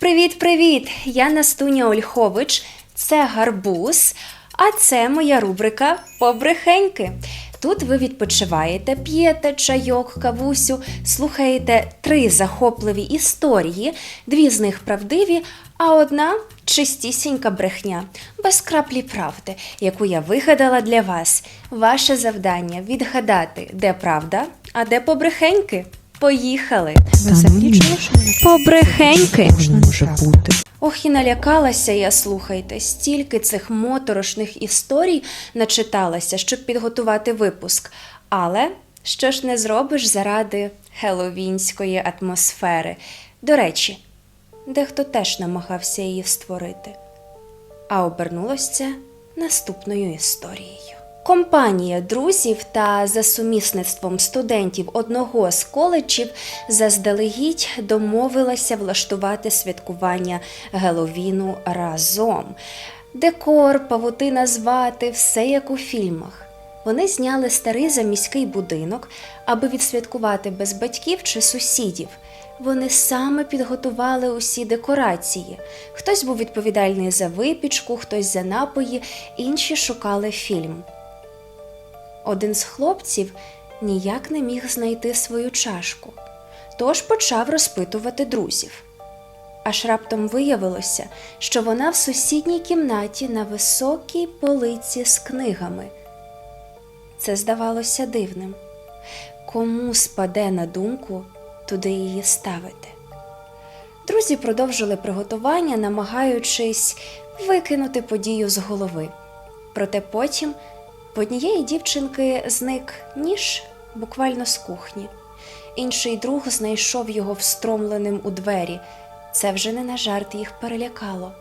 Привіт-привіт! Я Настуня Ольхович, це гарбуз, а це моя рубрика Побрехеньки. Тут ви відпочиваєте, п'єте чайок, кавусю, слухаєте три захопливі історії, дві з них правдиві, а одна чистісінька брехня, без краплі правди, яку я вигадала для вас. Ваше завдання відгадати, де правда, а де побрехеньки. Поїхали! Побрехеньки. може бути? Ох, і налякалася я, слухайте, стільки цих моторошних історій начиталася, щоб підготувати випуск. Але що ж не зробиш заради хеловінської атмосфери? До речі, дехто теж намагався її створити. А обернулось це наступною історією. Компанія друзів та за сумісництвом студентів одного з коледжів заздалегідь домовилася влаштувати святкування Геловіну разом. Декор, павутина звати, все як у фільмах. Вони зняли старий заміський будинок, аби відсвяткувати без батьків чи сусідів. Вони саме підготували усі декорації. Хтось був відповідальний за випічку, хтось за напої, інші шукали фільм. Один з хлопців ніяк не міг знайти свою чашку, тож почав розпитувати друзів. Аж раптом виявилося, що вона в сусідній кімнаті на високій полиці з книгами. Це здавалося дивним. Кому спаде на думку туди її ставити? Друзі продовжили приготування, намагаючись викинути подію з голови. Проте потім в однієї дівчинки зник ніж буквально з кухні. Інший друг знайшов його встромленим у двері. Це вже не на жарт їх перелякало.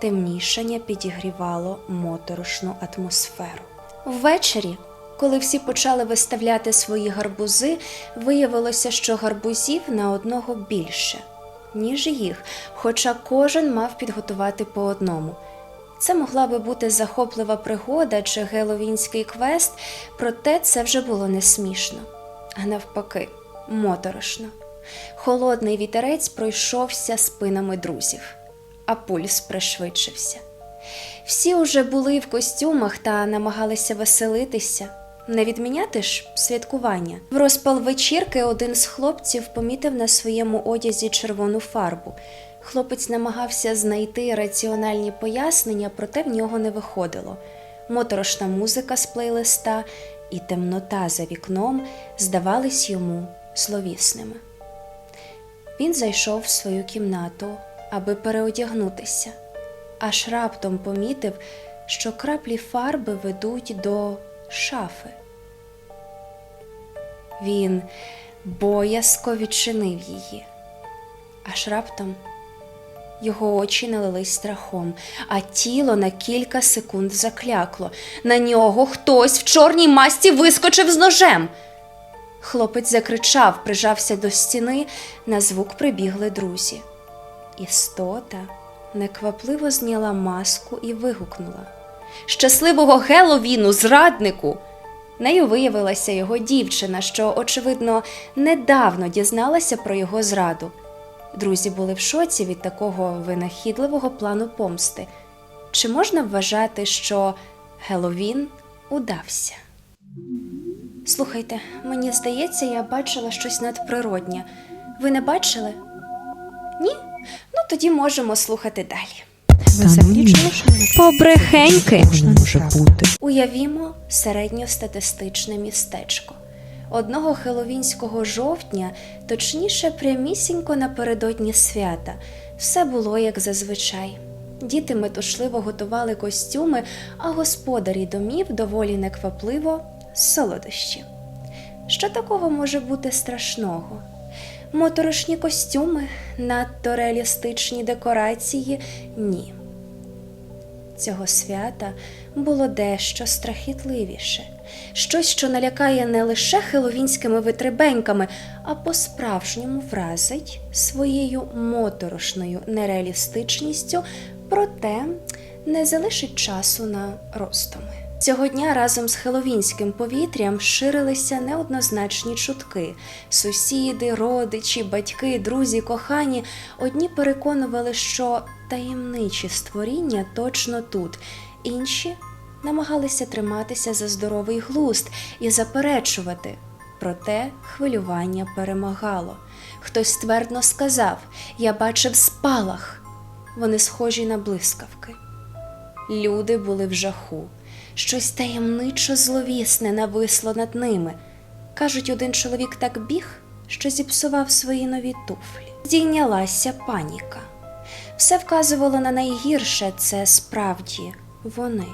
Темнішання підігрівало моторошну атмосферу. Ввечері, коли всі почали виставляти свої гарбузи, виявилося, що гарбузів на одного більше, ніж їх, хоча кожен мав підготувати по одному. Це могла би бути захоплива пригода чи геловінський квест, проте це вже було не смішно, а навпаки, моторошно. Холодний вітерець пройшовся спинами друзів, а пульс пришвидшився. Всі уже були в костюмах та намагалися веселитися. Не відміняти ж святкування. В розпал вечірки один з хлопців помітив на своєму одязі червону фарбу. Хлопець намагався знайти раціональні пояснення, проте в нього не виходило. Моторошна музика з плейлиста і темнота за вікном здавались йому зловісними. Він зайшов в свою кімнату, аби переодягнутися, аж раптом помітив, що краплі фарби ведуть до шафи. Він боязко відчинив її, аж раптом його очі налились страхом, а тіло на кілька секунд заклякло. На нього хтось в чорній масті вискочив з ножем. Хлопець закричав, прижався до стіни, на звук прибігли друзі. Істота неквапливо зняла маску і вигукнула Щасливого Геловіну, зраднику! Нею виявилася його дівчина, що, очевидно, недавно дізналася про його зраду. Друзі були в шоці від такого винахідливого плану помсти. Чи можна вважати, що Геловін удався? Слухайте, мені здається, я бачила щось надприроднє. Ви не бачили? Ні? Ну тоді можемо слухати далі. Побрехеньки. можна може бути? Уявімо середньостатистичне містечко. Одного хеловінського жовтня, точніше, прямісінько напередодні свята, все було як зазвичай. Діти метушливо готували костюми, а господарі домів доволі неквапливо солодощі. Що такого може бути страшного? Моторошні костюми, надто реалістичні декорації ні. Цього свята було дещо страхітливіше, щось, що налякає не лише хеловінськими витребеньками, а по-справжньому вразить своєю моторошною нереалістичністю, проте не залишить часу на роздуми. Цього дня разом з хеловінським повітрям ширилися неоднозначні чутки. Сусіди, родичі, батьки, друзі, кохані одні переконували, що таємничі створіння точно тут, інші намагалися триматися за здоровий глузд і заперечувати. Проте хвилювання перемагало. Хтось ствердно сказав: Я бачив спалах. Вони схожі на блискавки. Люди були в жаху. Щось таємничо зловісне нависло над ними. Кажуть, один чоловік так біг, що зіпсував свої нові туфлі. Здійнялася паніка. Все вказувало на найгірше це справді вони.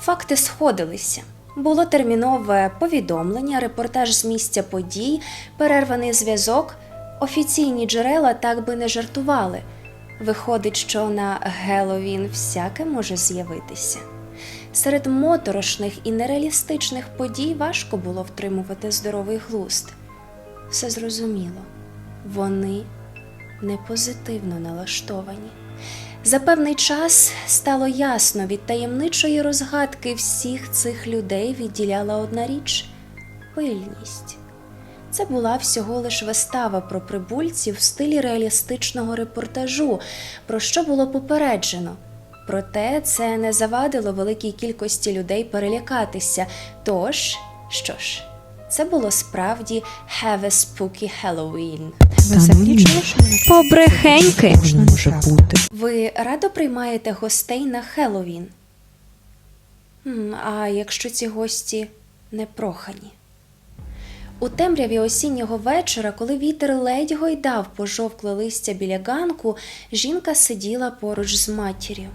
Факти сходилися. Було термінове повідомлення, репортаж з місця подій, перерваний зв'язок. Офіційні джерела так би не жартували. Виходить, що на Геловін всяке може з'явитися. Серед моторошних і нереалістичних подій важко було втримувати здоровий глузд. Все зрозуміло, вони не позитивно налаштовані. За певний час стало ясно, від таємничої розгадки всіх цих людей відділяла одна річ пильність. Це була всього лиш вистава про прибульців в стилі реалістичного репортажу, про що було попереджено. Проте це не завадило великій кількості людей перелякатися. Тож, що ж, це було справді Have a Spooky Halloween. Каже? Побрехеньки. Може бути. Ви радо приймаєте гостей на Хеллоуін? А якщо ці гості непрохані? У темряві осіннього вечора, коли вітер ледь гойдав пожовкле листя біля ганку, жінка сиділа поруч з матір'ю.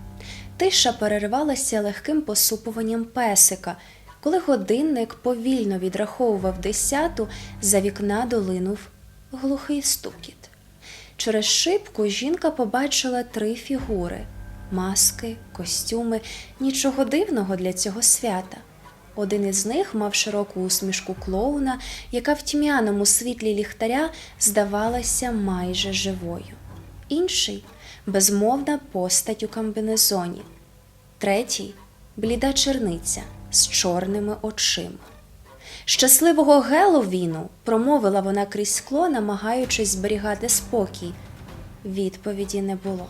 Тиша переривалася легким посупуванням песика. Коли годинник повільно відраховував десяту, за вікна долинув глухий стукіт. Через шибку жінка побачила три фігури маски, костюми, нічого дивного для цього свята. Один із них мав широку усмішку клоуна, яка в тьмяному світлі ліхтаря здавалася майже живою. Інший безмовна постать у комбінезоні. Третій бліда черниця з чорними очима. Щасливого Геловіну, промовила вона крізь скло, намагаючись зберігати спокій. Відповіді не було.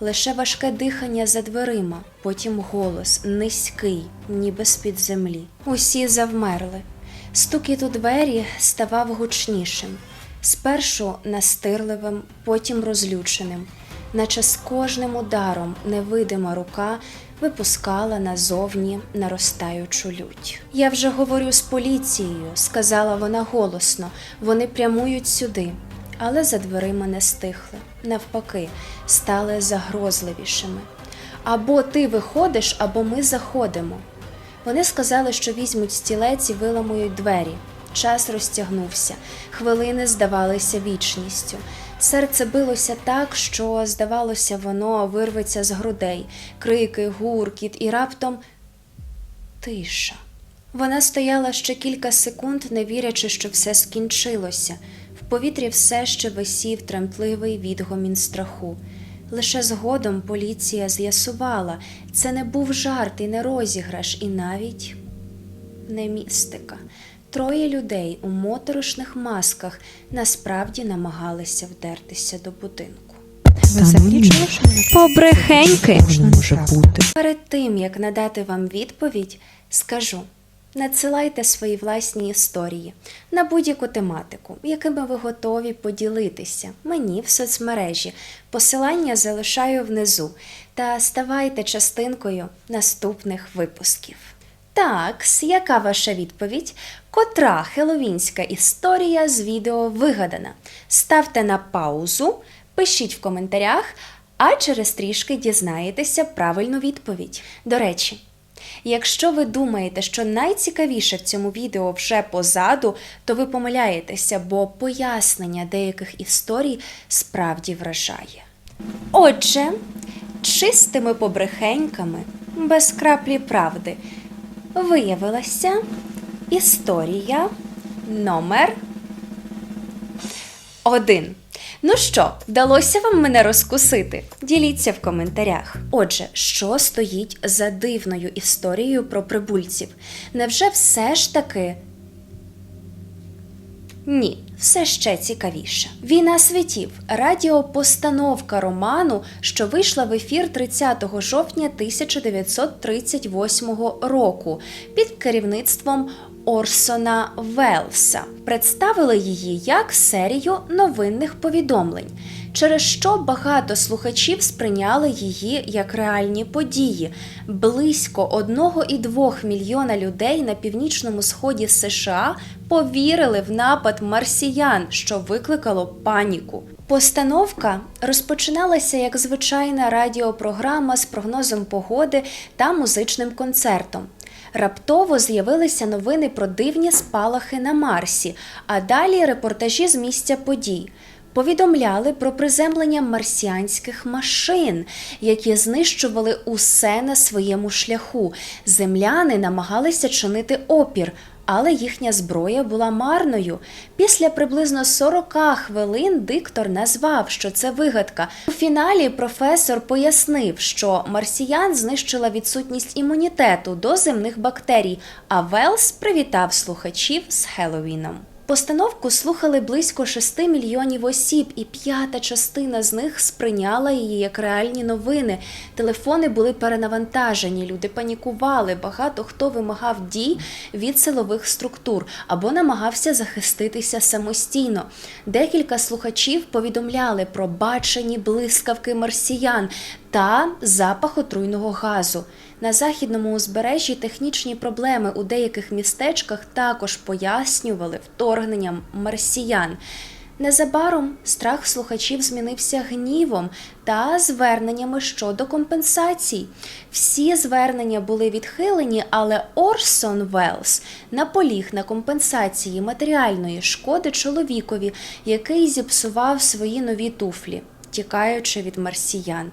Лише важке дихання за дверима, потім голос, низький, ніби з-під землі. Усі завмерли. Стукіт у двері ставав гучнішим, спершу настирливим, потім розлюченим, наче з кожним ударом невидима рука випускала назовні наростаючу лють. Я вже говорю з поліцією, сказала вона голосно. Вони прямують сюди. Але за дверима не стихли. Навпаки, стали загрозливішими. Або ти виходиш, або ми заходимо. Вони сказали, що візьмуть стілець і виламують двері. Час розтягнувся, хвилини здавалися вічністю. Серце билося так, що, здавалося, воно вирветься з грудей, крики, гуркіт, і раптом тиша. Вона стояла ще кілька секунд, не вірячи, що все скінчилося. В повітрі все ще висів тремтливий відгомін страху. Лише згодом поліція з'ясувала, це не був жарт і не розіграш, і навіть не містика. Троє людей у моторошних масках насправді намагалися вдертися до будинку. Що? Побрехеньки. Може бути. Перед тим як надати вам відповідь, скажу: надсилайте свої власні історії на будь-яку тематику, якими ви готові поділитися мені в соцмережі. Посилання залишаю внизу та ставайте частинкою наступних випусків. Так, яка ваша відповідь? Котра хеловінська історія з відео вигадана? Ставте на паузу, пишіть в коментарях, а через трішки дізнаєтеся правильну відповідь. До речі, якщо ви думаєте, що найцікавіше в цьому відео вже позаду, то ви помиляєтеся, бо пояснення деяких історій справді вражає. Отже, чистими побрехеньками, без краплі правди, виявилася історія номер один. Ну що, вдалося вам мене розкусити? Діліться в коментарях. Отже, що стоїть за дивною історією про прибульців? Невже все ж таки ні, все ще цікавіше. Війна світів радіопостановка роману, що вийшла в ефір 30 жовтня 1938 року під керівництвом Орсона Велса. Представили її як серію новинних повідомлень, через що багато слухачів сприйняли її як реальні події. Близько 1,2 мільйона людей на північному сході США повірили в напад марсіян, що викликало паніку. Постановка розпочиналася як звичайна радіопрограма з прогнозом погоди та музичним концертом. Раптово з'явилися новини про дивні спалахи на Марсі, а далі репортажі з місця подій. Повідомляли про приземлення марсіанських машин, які знищували усе на своєму шляху. Земляни намагалися чинити опір, але їхня зброя була марною. Після приблизно 40 хвилин диктор назвав, що це вигадка. У фіналі професор пояснив, що марсіян знищила відсутність імунітету до земних бактерій, а Велс привітав слухачів з Хеллоуіном. Постановку слухали близько 6 мільйонів осіб, і п'ята частина з них сприйняла її як реальні новини. Телефони були перенавантажені, люди панікували. Багато хто вимагав дій від силових структур або намагався захиститися самостійно. Декілька слухачів повідомляли про бачені блискавки марсіян та запах отруйного газу. На західному узбережжі технічні проблеми у деяких містечках також пояснювали вторгненням марсіян. Незабаром страх слухачів змінився гнівом та зверненнями щодо компенсацій. Всі звернення були відхилені, але Орсон Велс наполіг на компенсації матеріальної шкоди чоловікові, який зіпсував свої нові туфлі, тікаючи від марсіян.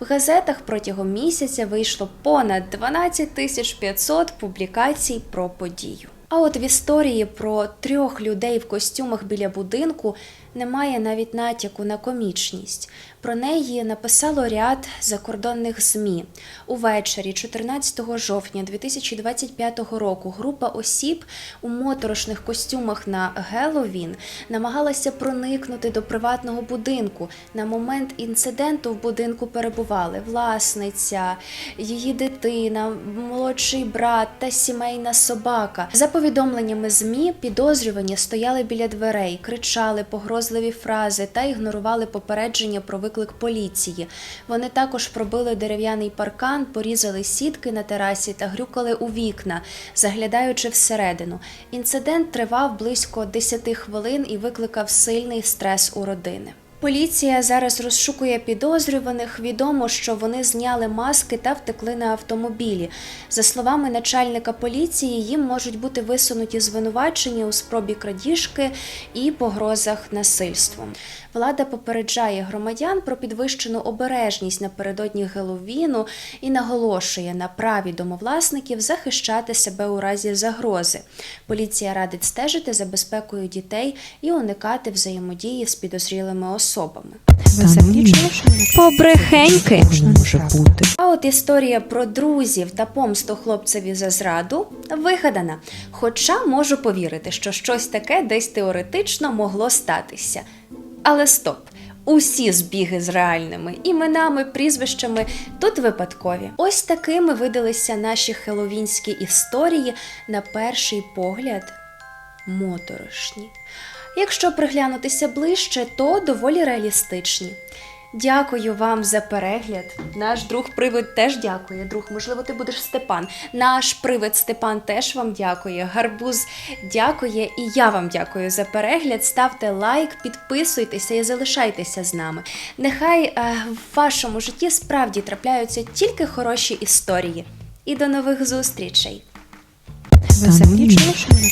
В газетах протягом місяця вийшло понад 12 тисяч 500 публікацій про подію. А от в історії про трьох людей в костюмах біля будинку немає навіть натяку на комічність. Про неї написало ряд закордонних ЗМІ. Увечері, 14 жовтня 2025 року, група осіб у моторошних костюмах на Геловін намагалася проникнути до приватного будинку. На момент інциденту в будинку перебували власниця, її дитина, молодший брат та сімейна собака. За повідомленнями ЗМІ, підозрювані стояли біля дверей, кричали погрозливі фрази та ігнорували попередження про виклик поліції. Вони також пробили дерев'яний паркан, порізали сітки на терасі та грюкали у вікна, заглядаючи всередину. Інцидент тривав близько 10 хвилин і викликав сильний стрес у родини. Поліція зараз розшукує підозрюваних. Відомо, що вони зняли маски та втекли на автомобілі. За словами начальника поліції, їм можуть бути висунуті звинувачення у спробі крадіжки і погрозах насильством. Влада попереджає громадян про підвищену обережність напередодні Геловіну і наголошує на праві домовласників захищати себе у разі загрози. Поліція радить стежити за безпекою дітей і уникати взаємодії з підозрілими особами. Ви замічили, що побрехеньки може бути. А от історія про друзів та помсту хлопцеві за зраду вигадана. Хоча можу повірити, що щось таке десь теоретично могло статися. Але стоп! Усі збіги з реальними іменами, прізвищами тут випадкові. Ось такими видалися наші хеловінські історії на перший погляд моторошні. Якщо приглянутися ближче, то доволі реалістичні. Дякую вам за перегляд. Наш друг привид теж дякує. Друг, можливо, ти будеш Степан. Наш привид Степан теж вам дякує. Гарбуз дякує, і я вам дякую за перегляд. Ставте лайк, підписуйтеся і залишайтеся з нами. Нехай е, в вашому житті справді трапляються тільки хороші історії. І до нових зустрічей!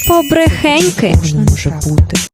Побрехеньки може бути.